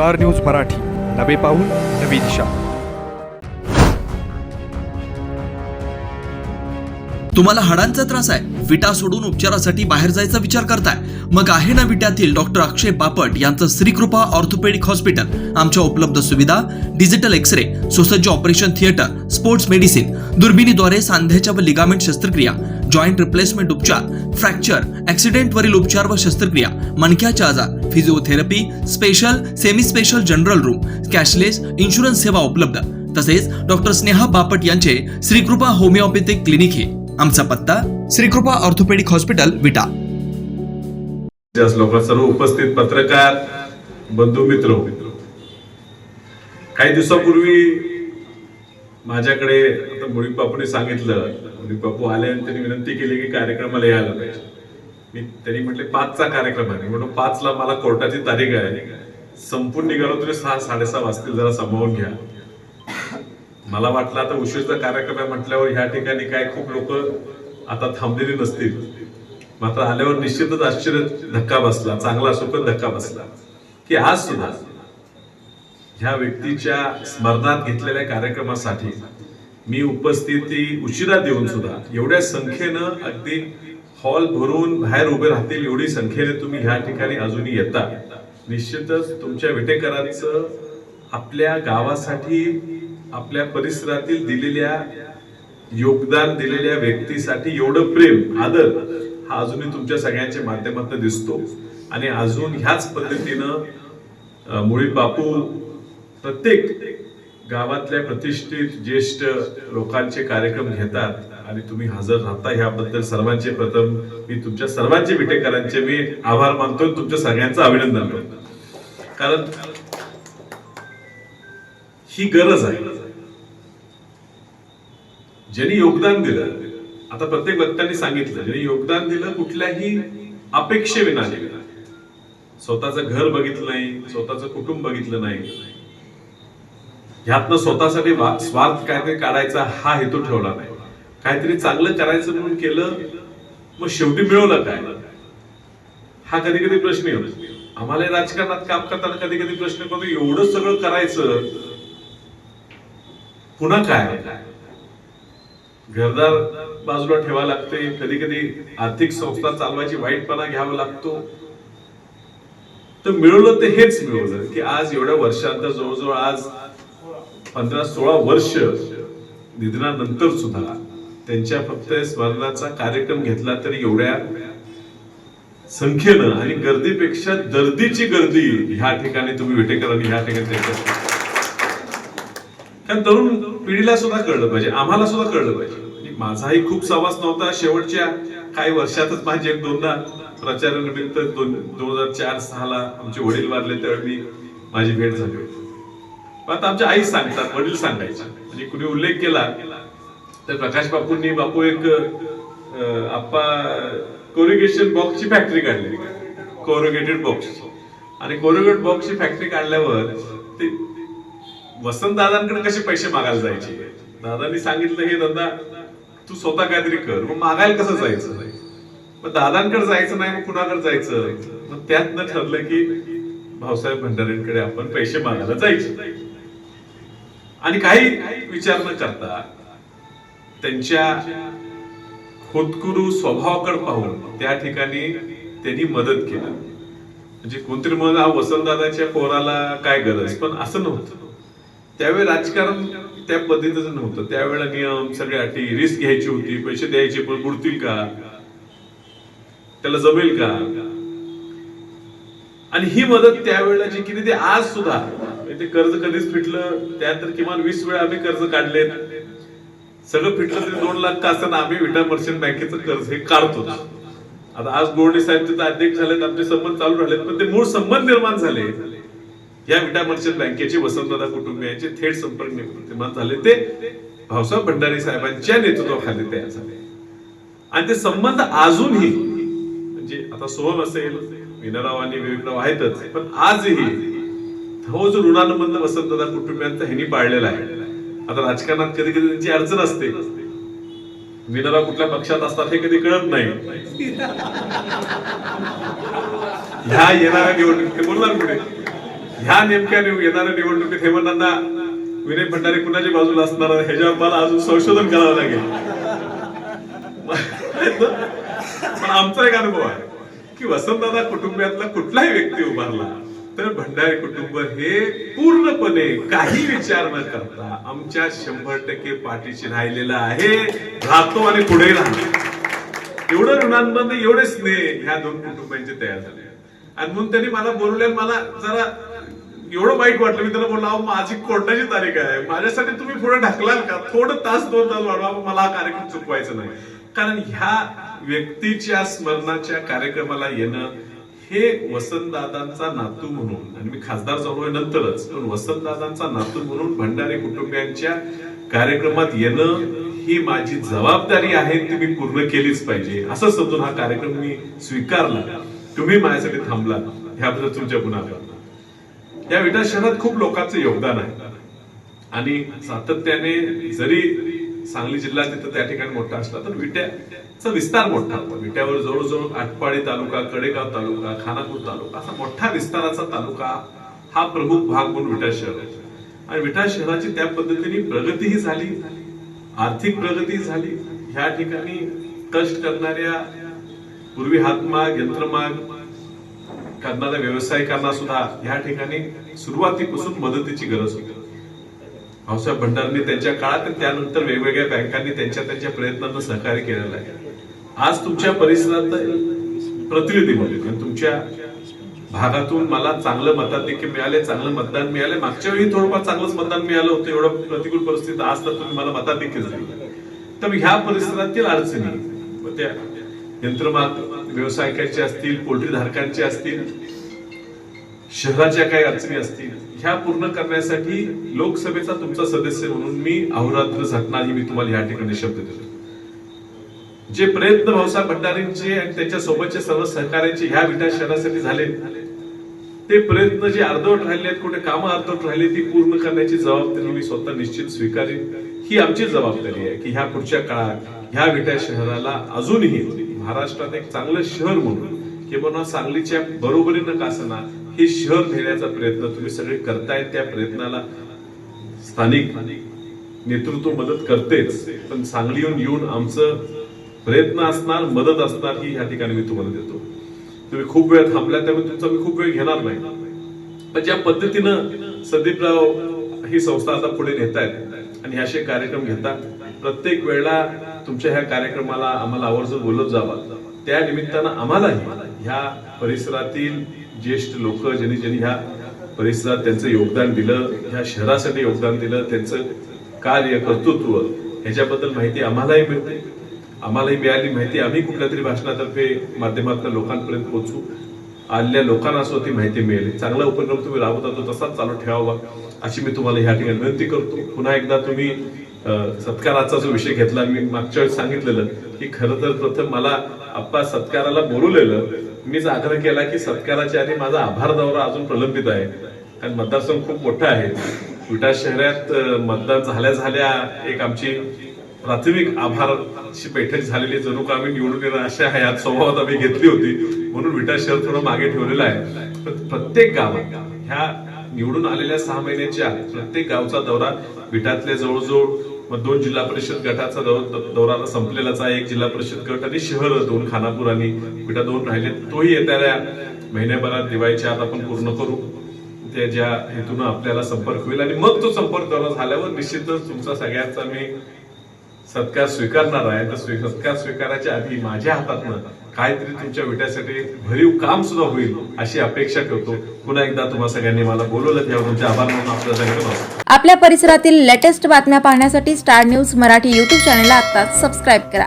Star news Marathi. नवे पाऊल नवी दिशा. तुम्हाला हाडांचा त्रास आहे. विटा सोडून उपचारासाठी बाहेर जायचा विचार करताय. मग आहे ना विट्यातील डॉक्टर अक्षय बापट यांचं श्रीकृपा ऑर्थोपेडिक हॉस्पिटल. आमच्या उपलब्ध सुविधा डिजिटल एक्स रे सुसज्ज ऑपरेशन थिएटर स्पोर्ट्स मेडिसिन दुर्बिणीद्वारे सांध्याच्या व लिगामेंट शस्त्रक्रिया. जॉईंट रिप्लेसमेंट उपचार फ्रॅक्चर ऍक्सिडेंट वरील उपचार व शस्त्रक्रिया मणक्याचे आजार physiotherapy special semi special general room cashless insurance सेवा उपलब्ध. तसेच डॉक्टर स्नेहा बापट यांचे श्रीकृपा होमिओपॅथिक क्लिनिक हे. आमचा पत्ता श्रीकृपा ऑर्थोपेडिक हॉस्पिटल विटा. सर्व उपस्थित पत्रकार बंधू मित्र. काही दिवसापूर्वी माझ्याकडे आता मुळीबापूने सांगितलं. मुळीबापू आले आणि त्यांनी विनंती केली की कार्यक्रमाला यायला पाहिजे. मी त्यांनी म्हटले पाचचा कार्यक्रम आहे. म्हणून पाचला मला कोर्टाची तारीख आहे. संपून निघालो तरी सहा साडेसहा वाजतील. जरा सांभाळून घ्या. मला वाटलं आता उशीरचा कार्यक्रम आहे म्हटल्यावर ह्या ठिकाणी काय खूप लोक आता थांबलेली नसतील. मात्र आल्यावर निश्चितच आश्चर्य धक्का बसला. चांगला सुखद धक्का बसला. की आज सुद्धा ह्या व्यक्तीच्या स्मरणात घेतलेल्या कार्यक्रमासाठी मी उपस्थिती उशिरा देऊन सुद्धा एवढ्या संख्येनं अगदी हॉल भरून बाहेर उभे राहतील एवढी संख्येने तुम्ही ह्या ठिकाणी अजूनही येता. निश्चितच तुमच्या विटेकरांचं आपल्या गावासाठी आपल्या परिसरातील दिलेल्या योगदान दिलेल्या व्यक्तीसाठी एवढं प्रेम आदर हा अजूनही तुमच्या सगळ्यांच्या माध्यमातून दिसतो. आणि अजून ह्याच पद्धतीनं मुळी बापू प्रत्येक गावातल्या प्रतिष्ठित ज्येष्ठ लोकांचे कार्यक्रम घेतात आणि तुम्ही हजर राहता ह्याबद्दल सर्वांचे प्रथम मी तुमच्या सर्वांचे विटेकरांचे मी आभार मानतो तुमच्या सगळ्यांचं अभिनंदन करतो. कारण ही गरज आहे. ज्यांनी योगदान दिलं आता प्रत्येक वक्त्यांनी सांगितलं ज्यांनी योगदान दिलं कुठल्याही अपेक्षेविना. दिलं स्वतःचं घर बघितलं नाही स्वतःचं कुटुंब बघितलं नाही ह्यातनं स्वतःसाठी स्वार्थ काहीतरी काढायचा हा हेतू ठेवला नाही. काहीतरी चांगलं करायचं म्हणून केलं मग शेवटी मिळवलं काय? हा कधी कधी प्रश्न येतो. आम्हाला राजकारणात काम करताना कधी कधी प्रश्न करतो एवढं सगळं करायचं पुन्हा काय? घरदार बाजूला ठेवा लागते कधी कधी आर्थिक संस्था चालवायची वाईटपणा घ्यावा लागतो. तर मिळवलं ते हेच मिळवलं की आज एवढ्या वर्षांत जवळजवळ आज पंधरा सोळा वर्ष निधनानंतर सुद्धा त्यांच्या फक्त स्मरणाचा कार्यक्रम घेतला तरी एवढ्या संख्येनं आणि गर्दीपेक्षा दर्दीची गर्दी ह्या ठिकाणी तुम्ही विटेकरांनी ह्या ठिकाणी कारण तरुण पिढीला सुद्धा कळलं पाहिजे आम्हाला सुद्धा कळलं पाहिजे. म्हणजे माझाही खूप सहवास नव्हता शेवटच्या काही वर्षातच माझे एक दोनदा प्रचारानिमित्त दोन दोन हजार चार सहाला आमचे वडील वारले त्यावेळी मी माझी भेट झाली होती. आता आमच्या आई सांगतात वडील सांगायचे. म्हणजे कुणी उल्लेख केला तर प्रकाश बापूंनी बापू एक आप्पा कोरिगेशन बॉक्सची फॅक्टरी काढली कोरोगेटेड बॉक्स आणि कोरोगेट बॉक्सची फॅक्टरी काढल्यावर ते वसंत दादांकडे कसे पैसे मागायला जायचे? दादांनी सांगितलं हे दादा तू स्वतः काहीतरी कर. मग मागायला कसं जायचं? मग दादांकडे जायचं नाही मग कुणाकडे जायचं? मग त्यातनं ठरलं की भाऊसाहेब भंडारेंकडे आपण पैसे मागायला जायचे. आणि काही विचार न करता त्यांच्या खोतकुरू स्वभावाकडे पाहून त्या ठिकाणी त्यांनी मदत केली. म्हणजे कोणतरी म्हणून हा वसंतदादाच्या पोराला काय गरज? पण असं नव्हतं. त्यावेळी राजकारण त्या पद्धतीचं नव्हतं. त्यावेळेला नियम सगळे अटी रिस्क घ्यायची होती पैसे द्यायचे पण बुडतील का? त्याला जमेल का? आणि ही मदत त्यावेळेला जी केली ती आज सुद्धा ते कर्ज कधीच फिटलं त्यात तर किमान वीस वेळा आम्ही कर्ज काढले सगळं फिटलं तरी दोन लाख का असताना आम्ही विटा मर्चंट बँकेचं कर्ज हे काढतो आता आज गोरडे साहेब तिथे अध्यक्ष झालेत आमचे संबंध चालू राहिलेत पण ते मूळ संबंध निर्माण झाले. या विटा मर्चंट बँकेचे वसंतदादा कुटुंबियांचे थेट संपर्क निर्माण झाले. ते भाऊसाहेब भंडारी साहेबांच्या नेतृत्वाखाली तयार झाले. आणि ते संबंध अजूनही म्हणजे आता सोहम असेल विनाराव आणि विवेकराव आहेतच पण आजही हो जो ऋणानुबंध वसंतदादा कुटुंबियांचा ह्यांनी पाळलेला आहे. आता राजकारणात कधी कधी त्यांची अडचण असते. विनाराव कुठल्या पक्षात असतात हे कधी कळत नाही. ह्या येणाऱ्या निवडणुकीत बोलणार पुढे ह्या नेमक्या येणाऱ्या निवडणुकीत हेमंतांना विनय भंडारी कुणाच्या बाजूला असणार ह्याच्या ह्याच्यावर मला अजून संशोधन करावं लागेल. पण आमचा एक अनुभव आहे की वसंतदादा कुटुंबातला कुठलाही व्यक्ती उभारला तर भंडारी कुटुंब हे पूर्णपणे काही विचार न करता आमच्या शंभर टक्के पाठीशी राहिलेलं आहे. राहतो आणि पुढे राहतो. एवढं ऋणांमध्ये एवढे स्नेह ह्या दोन कुटुंबांचे तयार झाले. आणि म्हणून त्यांनी मला बोलवले मला जरा एवढं वाईट वाटलं. मी त्याला बोलला माझी कोर्टाची तारीख आहे. माझ्यासाठी तुम्ही पुढे ढकलाल का? थोडं तास दोन तास वाढवा. मला हा कार्यक्रम चुकवायचा नाही. कारण ह्या व्यक्तीच्या स्मरणाच्या कार्यक्रमाला येणं हे वसंतदादांचा नातू म्हणून आणि मी खासदार झालोय नंतरच पण वसंतदादांचा नातू म्हणून भंडारी कुटुंबियांच्या कार्यक्रमात येणं ही माझी जबाबदारी आहे ती मी पूर्ण केलीच पाहिजे. असं समजून हा कार्यक्रम मी स्वीकारला. तुम्ही माझ्यासाठी थांबला ह्याबद्दल तुमच्या गुन्हा या विटा शहरात खूप लोकांचं योगदान आहे. आणि सातत्याने जरी सांगली जिल्हा तिथं त्या ठिकाणी मोठा असला तर विट्याचा विस्तार मोठा. होता विट्यावर जवळजवळ आटपाडी तालुका कडेगाव तालुका खानापूर तालुका असा मोठा विस्ताराचा तालुका हा प्रमुख भाग म्हणून विटा शहर आणि विटा शहराची त्या पद्धतीने प्रगतीही झाली आर्थिक प्रगती झाली. ह्या ठिकाणी कष्ट करणाऱ्या पूर्वी हातमाग यंत्रमाग करणाऱ्या व्यावसायिकांना सुद्धा ह्या ठिकाणी सुरुवातीपासून मदतीची गरज होती. भाऊसाहेब भंडारनी त्यांच्या काळात त्यानंतर वेगवेगळ्या बँकांनी त्यांच्या त्यांच्या प्रयत्नांना सहकार्य केलेलं आहे. आज तुमच्या परिसरात प्रतिनिधी म्हणून तुमच्या भागातून मला चांगलं मताधिक्य मिळाले चांगलं मतदान मिळाले. मागच्या वेळी थोडंफार चांगलंच मतदान मिळालं होतं एवढं प्रतिकूल परिस्थिती. आज तर तुम्ही मला मताधिक्यच देखील तर ह्या परिसरातील अडचणी त्या यंत्रमाग व्यावसायिकांच्या असतील पोल्ट्री धारकांच्या असतील शहराच्या काही अडचणी असतील ह्या पूर्ण करण्यासाठी लोकसभेचा तुमचा सदस्य म्हणून मी अहोरात्र झटणार ही मी तुम्हाला या ठिकाणी शब्द देतो. जे प्रयत्न भाऊसाहेब भंडारींचे आणि त्याच्या सोबतचे सर्व सहकार्यांचे ह्या विटा शहरासाठी झाले ते प्रयत्न जे अर्धवट राहिले आहेत कुठे कामं अर्धवट राहिले ती पूर्ण करण्याची जबाबदारी मी स्वतः निश्चित स्वीकारेन. ही आमची जबाबदारी आहे की ह्या पुढच्या काळात ह्या विटा शहराला अजूनही महाराष्ट्रात एक चांगलं शहर म्हणून किंवा सांगलीच्या बरोबरीनं का असना हे शहर घेण्याचा प्रयत्न तुम्ही सगळे करतायत त्या प्रयत्नाला स्थानिक नेतृत्व मदत करतेच पण सांगली येऊन येऊन आमचं प्रयत्न असणार मदत असणार ही ह्या ठिकाणी मी तुम्हाला देतो. तुम्ही खूप वेळ थांबल्या त्यामुळे तुमचा मी खूप वेळ घेणार नाही. पण ज्या पद्धतीनं संदीपराव ही संस्था आता पुढे नेत आहेत आणि असे कार्यक्रम घेतात प्रत्येक वेळेला तुमच्या ह्या कार्यक्रमाला आम्हाला आवर्जून बोलत जावा. त्या निमित्तानं आम्हालाही ह्या परिसरातील ज्येष्ठ लोक ज्यांनी ज्यांनी ह्या परिसरात त्यांचं योगदान दिलं ह्या शहरासाठी योगदान दिलं त्यांचं कार्य कर्तृत्व ह्याच्याबद्दल माहिती आम्हालाही मिळते. आम्हालाही मिळाली माहिती. आम्ही कुठल्या तरी भाषणातर्फे माध्यमातून लोकांपर्यंत पोहोचू. आलेल्या लोकांना सुद्धा ती माहिती मिळेल. चांगला उपक्रम तुम्ही राबवता तो तसाच चालू ठेवावा अशी मी तुम्हाला ह्या ठिकाणी विनंती करतो. पुन्हा एकदा तुम्ही सत्काराचा जो विषय घेतला मी मागच्या वेळेस सांगितलेलं की खरं तर प्रथम मला आप्पा सत्काराला बोलवलेलं मीच आग्रह केला की सत्काराच्या आधी माझा आभार दौरा अजून प्रलंबित आहे. कारण मतदारसंघ खूप मोठा आहे. विटा शहरात मतदान झाल्या झाल्या एक आमची प्राथमिक आभारची बैठक झालेली जणू का आम्ही निवडून येणार अशा ह्या स्वभावात आम्ही घेतली होती. म्हणून विटा शहर थोडं मागे ठेवलेलं आहे. प्रत्येक गावात ह्या निवडून आलेल्या सहा महिन्याच्या प्रत्येक गावचा दौरा विटातल्या जवळजवळ मग दोन जिल्हा परिषद गटाचा दौरा संपलेलाच आहे. एक जिल्हा परिषद गट आणि शहर दोन खानापूर आणि विटा दोन राहिले. तोही येणाऱ्या महिन्याभरात दिवाळीच्या आत आपण पूर्ण करू. त्या ज्या हेतून आपल्याला संपर्क होईल आणि मग तो संपर्क झाल्यावर निश्चितच तुमचा सगळ्यांचा मी सत्कार स्वीकारणार आहे तर सत्कार स्वीकाराच्या आधी माझ्या हातातनं काहीतरी तुमच्या विट्यासाठी भरीव काम सुद्धा होईल अशी अपेक्षा ठेवतो. पुन्हा एकदा तुम्हा सगळ्यांनी मला बोलवलं त्यावर तुमचे आभार म्हणून आपल्या सगळ्यांना आपल्या परिसरातील लेटेस्ट बातम्या पाहण्यासाठी स्टार न्यूज मराठी यूट्यूब चॅनलला आता सबस्क्राईब करा.